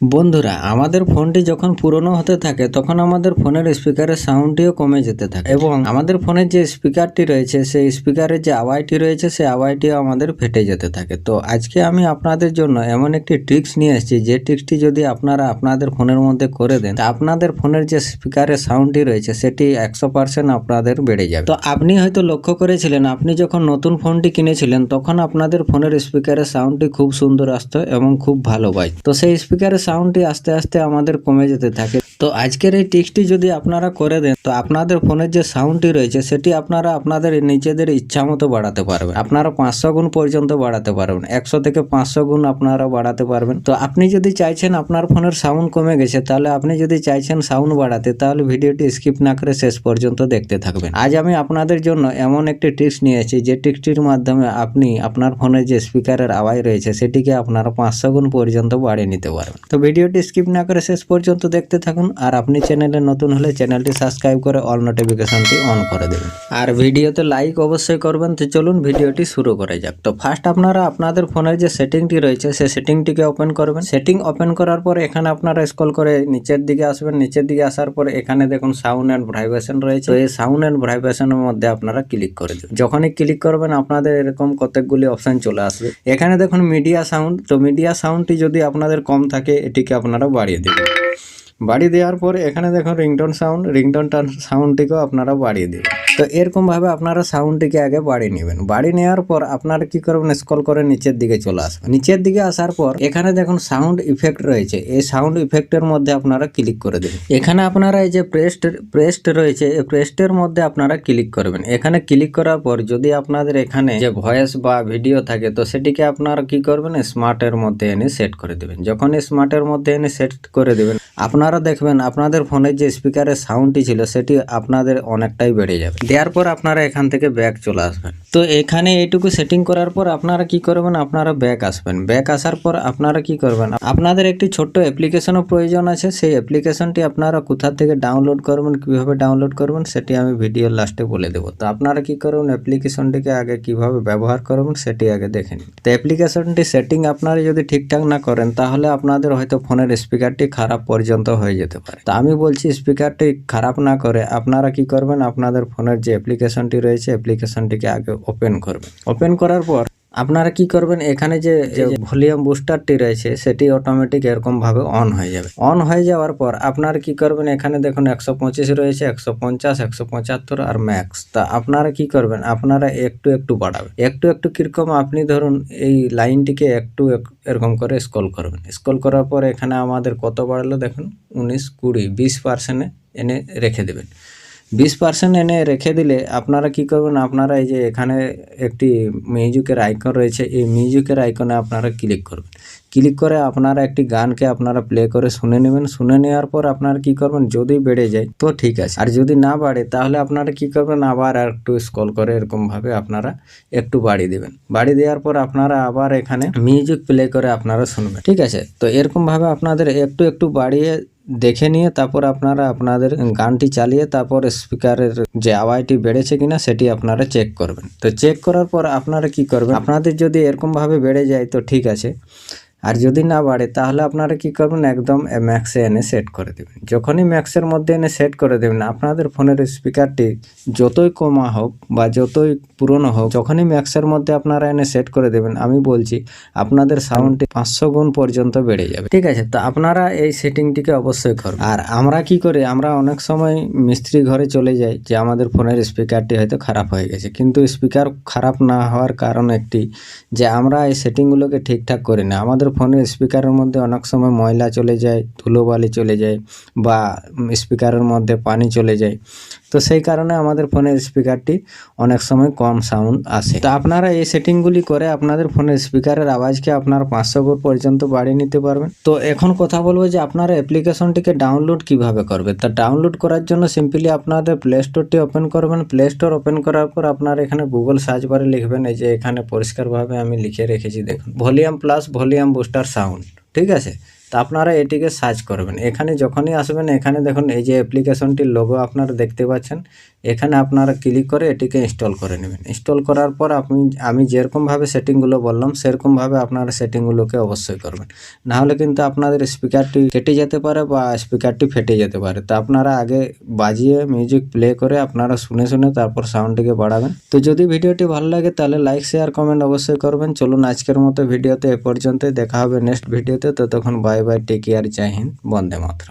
বন্ধুরা, আমাদের ফোনটি যখন পুরনো হতে থাকে, তখন আমাদের ফোনের স্পিকারের সাউন্ডটিও কমে যেতে থাকে এবং আমাদের ফোনের যে স্পিকারটি রয়েছে, সেই স্পিকারের যে আওয়াজটি রয়েছে, সেই আওয়াজটিও আমাদের ফেটে যেতে থাকে। তো আজকে আমি আপনাদের জন্য এমন একটি ট্রিক্স নিয়ে এসেছি যে ট্রিক্সটি যদি আপনারা আপনাদের ফোনের মধ্যে করে দেন আপনাদের ফোনের যে স্পিকারের সাউন্ডটি রয়েছে, সেটি একশো পার্সেন্ট আপনাদের বেড়ে যাবে। তো আপনি হয়তো লক্ষ্য করেছিলেন, আপনি যখন নতুন ফোনটি কিনেছিলেন, তখন আপনাদের ফোনের স্পিকারের সাউন্ডটি খুব সুন্দর আসতো এবং খুব ভালো বাজ তো সেই স্পিকারের সাউন্ডটি আস্তে আস্তে আমাদের কমে যেতে থাকে। তো আজকের এই টিক্সটি যদি আপনারা করে দেন, তো আপনাদের ফোনের যে সাউন্ডটি রয়েছে, সেটি আপনারা আপনাদের নিজেদের ইচ্ছা মতো বাড়াতে পারবেন। আপনারা পাঁচশো গুণ পর্যন্ত বাড়াতে পারবেন। একশো থেকে পাঁচশো গুণ আপনারা বাড়াতে পারবেন। তো আপনি যদি চাইছেন আপনার ফোনের সাউন্ড কমে গেছে, তাহলে আপনি যদি চাইছেন সাউন্ড বাড়াতে, তাহলে ভিডিওটি স্কিপ না করে শেষ পর্যন্ত দেখতে থাকবেন। আজ আমি আপনাদের জন্য এমন একটি টিপস নিয়েছি যে টিপসটির মাধ্যমে আপনি আপনার ফোনের যে স্পিকারের আওয়াজ রয়েছে, সেটিকে আপনারা পাঁচশো গুণ পর্যন্ত বাড়িয়ে নিতে পারবেন। তো ভিডিওটি স্কিপ না করে শেষ পর্যন্ত দেখতে থাকুন। আর আপনি চ্যানেলে নতুন হলে চ্যানেলটি সাবস্ক্রাইব করে অল নোটিফিকেশনটি অন করে দেবেন। আর ভিডিওতে লাইক অবশ্যই করবেন। তো চলুন ভিডিওটি শুরু করা যাক। তো ফার্স্ট আপনারা আপনাদের ফোনের যে সেটিংটি রয়েছে সেই সেটিংটিকে ওপেন করবেন। সেটিং ওপেন করার পর এখানে আপনারা স্ক্রল করে নিচের দিকে আসবেন। নিচের দিকে আসার পর এখানে দেখুন সাউন্ড অ্যান্ড ভাইব্রেশন রয়েছে। এই সাউন্ড অ্যান্ড ভাইব্রেশনের মধ্যে আপনারা ক্লিক করে দেবেন যখনই ক্লিক করবেন, আপনাদের এরকম কতকগুলি অপশন চলে আসবে। এখানে দেখুন মিডিয়া সাউন্ড তো মিডিয়া সাউন্ডটি যদি আপনাদের কম থাকে, এটিকে আপনারা বাড়িয়ে দেবেন বাড়িয়ে দেওয়ার পর এখানে দেখুন রিংটন সাউন্ড রিংটোন সাউন্ডটিকেও আপনারা বাড়িয়ে দেবেন। তো এরকমভাবে আপনারা সাউন্ডটিকে আগে বাড়িয়ে নেবেন। বাড়িয়ে নেওয়ার পর আপনারা কি করবেন? স্ক্রল করে নিচের দিকে চলে আসবেন। নিচের দিকে আসার পর এখানে দেখুন সাউন্ড ইফেক্ট রয়েছে। এই সাউন্ড ইফেক্টের মধ্যে আপনারা ক্লিক করে দেবেন। এখানে আপনারা এই যে প্রেস্ট প্রেস্ট রয়েছে, এই প্রেস্টের মধ্যে আপনারা ক্লিক করবেন। এখানে ক্লিক করার পর যদি আপনাদের এখানে যে ভয়েস বা ভিডিও থাকে, তো সেটিকে আপনারা কি করবেন? স্মার্টের মধ্যে এনে সেট করে দেবেন। যখন স্মার্টের মধ্যে এনে সেট করে দেবেন, আপনারা দেখবেন আপনাদের ফোনের যে স্পিকারের সাউন্ডটি ছিল, সেটি আপনাদের অনেকটাই বেড়ে যাবে। দেওয়ার পর আপনারা এখান থেকে ব্যাক চলে আসবেন। তো এখানে এইটুকু সেটিং করার পর আপনারা কি করবেন? আপনারা ব্যাক আসবেন। ব্যাক আসার পর আপনারা কি করবেন? আপনাদের একটি ছোট্ট অ্যাপ্লিকেশনও প্রয়োজন আছে। সেই অ্যাপ্লিকেশনটি আপনারা কোথা থেকে ডাউনলোড করবেন, কীভাবে ডাউনলোড করবেন, সেটি আমি ভিডিওর লাস্টে বলে দেবো। তো আপনারা কি করবেন অ্যাপ্লিকেশনটিকে আগে কীভাবে ব্যবহার করবেন, সেটি আগে দেখে নিন। তো অ্যাপ্লিকেশনটি সেটিং আপনারা যদি ঠিকঠাক না করেন, তাহলে আপনাদের হয়তো ফোনের স্পিকারটি খারাপ পর্যন্ত হয়ে যেতে পারে। তো আমি বলছি স্পিকারটি খারাপ না করে আপনারা কি করবেন? আপনাদের ফোনের যে অ্যাপ্লিকেশনটি রয়েছে অ্যাপ্লিকেশনটিকে আগে ওপেন করবেন। ওপেন করার পর আপনারা কি করবেন, এখানে যে ভলিউম বুস্টারটি রয়েছে, সেটি অটোমেটিক এরকম ভাবে অন হয়ে যাবে। অন হয়ে যাওয়ার পর আপনারা কি করবেন, এখানে দেখুন একশো পঁচিশ রয়েছে, একশো পঞ্চাশ, একশো পঁচাত্তর আর ম্যাক্স তা আপনারা কি করবেন, আপনারা একটু একটু বাড়াবেন। একটু একটু কীরকম আপনি ধরুন এই লাইনটিকে একটু এরকম করে স্কল করবেন। স্কল করার পর এখানে আমাদের কত বাড়লো দেখুন, উনিশ কুড়ি, বিশ পার্সেন্টে এনে রেখে দেবেন। বিশ পার্সেন্ট এনে রেখে দিলে আপনারা কি করবেন? আপনারা এই যে এখানে একটি মিউজিকের আইকন রয়েছে, এই মিউজিকের আইকনে আপনারা ক্লিক করবেন। ক্লিক করে আপনারা একটি গানকে আপনারা প্লে করে শুনে নেবেন। শুনে নেওয়ার পর আপনারা কি করবেন? যদি বেড়ে যায়, তো ঠিক আছে। আর যদি না বাড়ে, তাহলে আপনারা কি করবেন? আবার একটু স্কল করে এরকমভাবে আপনারা একটু বাড়িয়ে দেবেন। বাড়িয়ে দেওয়ার পর আপনারা আবার এখানে মিউজিক প্লে করে আপনারা শুনবেন। ঠিক আছে? তো এরকমভাবে আপনাদের একটু একটু বাড়িয়ে দেখে নিয়ে তারপর আপনারা আপনাদের গানটি চালিয়ে তারপর স্পিকারের যে আওয়াজটি বেড়েছে কিনা সেটি আপনারা চেক করবেন। তো চেক করার পর আপনারা কি করবেন? আপনাদের যদি এরকমভাবে বেড়ে যায়, তো ঠিক আছে। আর যদি না বাড়ে, তাহলে আপনারা কি করবেন? একদম ম্যাক্সে এনে সেট করে দেবেন। যখনই ম্যাক্সের মধ্যে এনে সেট করে দেবেন, আপনাদের ফোনের স্পিকারটি যতই কমা হোক বা যতই পুরনো হোক, যখনই ম্যাক্সের মধ্যে আপনারা এনে সেট করে দেবেন, আমি বলছি আপনাদের সাউন্ডটি পাঁচশো গুণ পর্যন্ত বেড়ে যাবে। ঠিক আছে? তো আপনারা এই সেটিংটিকে অবশ্যই করবেন। আর আমরা কি করি? আমরা অনেক সময় মিস্ত্রি ঘরে চলে যাই যে আমাদের ফোনের স্পিকারটি হয়তো খারাপ হয়ে গেছে। কিন্তু স্পিকার খারাপ না হওয়ার কারণ একটি যে আমরা এই সেটিংগুলোকে ঠিকঠাক করি না। আমাদের ফোনের স্পিকারের মধ্যে অনেক সময় ময়লা চলে যায়, ধুলোবালি চলে যায় বা স্পিকারের মধ্যে পানি চলে যায়। তো সেই কারণে আমাদের ফোনের স্পিকারটি অনেক সময় কম সাউন্ড আসে। তো আপনারা এই সেটিংগুলি করে আপনাদের ফোনের স্পিকারের আওয়াজকে আপনার পাঁচশো গুণ পর্যন্ত বাড়িয়ে নিতে পারবেন। তো এখন কথা বলব যে আপনারা অ্যাপ্লিকেশনটিকে ডাউনলোড কীভাবে করবে তা ডাউনলোড করার জন্য সিম্পলি আপনাদের প্লে স্টোরটি ওপেন করবেন। প্লে স্টোর ওপেন করার পর আপনারা এখানে গুগল সার্চ বারে লিখবেন, এই যে এখানে পরিষ্কারভাবে আমি লিখে রেখেছি, দেখুন। Volume plus volume booster sound, ঠিক আছে? তো আপনারা এটিকে সার্চ করবেন। এখানে যখনই আসবেন, এখানে দেখুন এই যে অ্যাপ্লিকেশনটির লোগো আপনারা দেখতে পাচ্ছেন। এখানে আপনারা ক্লিক করে এটিকে ইনস্টল করে নেবেন। ইনস্টল করার পর আপনি, আমি যেরকমভাবে সেটিংগুলো বললাম, সেরকমভাবে আপনারা সেটিংগুলোকে অবশ্যই করবেন। নাহলে কিন্তু আপনাদের স্পিকারটি কেটে যেতে পারে বা স্পিকারটি ফেটে যেতে পারে। তো আপনারা আগে বাজিয়ে মিউজিক প্লে করে আপনারা শুনে শুনে তারপর সাউন্ডটিকে বাড়াবেন। তো যদি ভিডিওটি ভালো লাগে তাহলে লাইক শেয়ার কমেন্ট অবশ্যই করবেন। চলুন আজকের মতো ভিডিওতে এ পর্যন্তই। দেখা হবে নেক্সট ভিডিওতে। তো তখন বাই বাই টেক কেয়ার জয় হিন্দ বন্দে মাতরম।